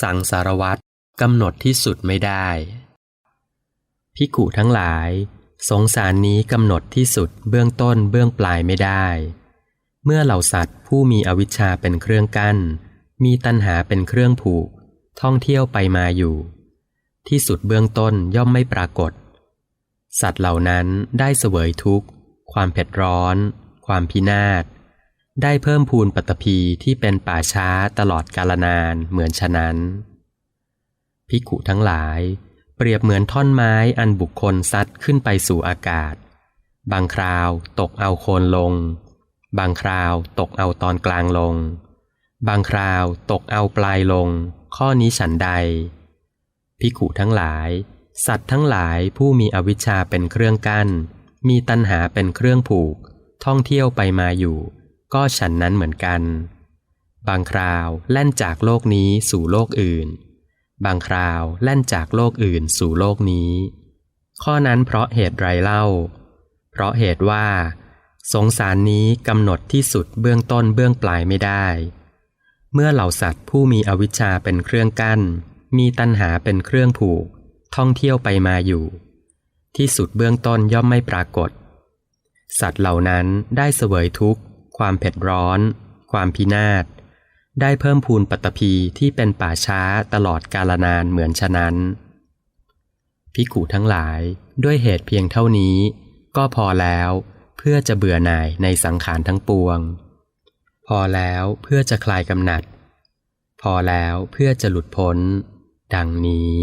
สังสารวัตรกำหนดที่สุดไม่ได้ พิกุทั้งหลาย สงสารนี้กำหนดที่สุดเบื้องต้นเบื้องปลายไม่ได้ เมื่อเหล่าสัตว์ผู้มีอวิชชาเป็นเครื่องกั้น มีตัณหาเป็นเครื่องผูก ท่องเที่ยวไปมาอยู่ ที่สุดเบื้องต้นย่อมไม่ปรากฏ สัตว์เหล่านั้นได้เสวยทุกข์ ความเผ็ดร้อน ความพินาศ ได้เพิ่มพูนปัตภีที่เป็นป่าช้าตลอดกาลนานเหมือนฉะนั้น พิกุทั้งหลาย เปรียบเหมือนท่อนไม้อันบุคคลซัดขึ้นไปสู่อากาศ บางคราวตกเอาโคนลง บางคราวตกเอาตอนกลางลง บางคราวตกเอาปลายลง ข้อนี้ฉันใด พิกุทั้งหลาย สัตว์ทั้งหลายผู้มีอวิชชาเป็นเครื่องกั้น มีตัณหาเป็นเครื่องผูก ท่องเที่ยวไปมาอยู่ ก็ฉันนั้นเหมือนกัน บางคราวแล่นจากโลกนี้สู่โลกอื่น บางคราวแล่นจากโลกอื่นสู่โลกนี้ ข้อนั้นเพราะเหตุไรเล่า เพราะเหตุว่า สงสารนี้กำหนดที่สุดเบื้องต้นเบื้องปลายไม่ได้ เมื่อเหล่าสัตว์ผู้มีอวิชชาเป็นเครื่องกั้น มีตัณหาเป็นเครื่องผูก ท่องเที่ยวไปมาอยู่ ที่สุดเบื้องต้นย่อมไม่ปรากฏสัตว์เหล่านั้นได้เสวยทุกข์ ความเผ็ดร้อน ความพินาศ ได้เพิ่มพูนปัตตภีที่เป็นป่าช้าตลอดกาลนานเหมือนฉะนั้น พิกุทั้งหลายด้วยเหตุเพียงเท่านี้ ก็พอแล้วเพื่อจะเบื่อหน่ายในสังขารทั้งปวง พอแล้วเพื่อจะคลายกำหนัด พอแล้วเพื่อจะหลุดพ้น ดังนี้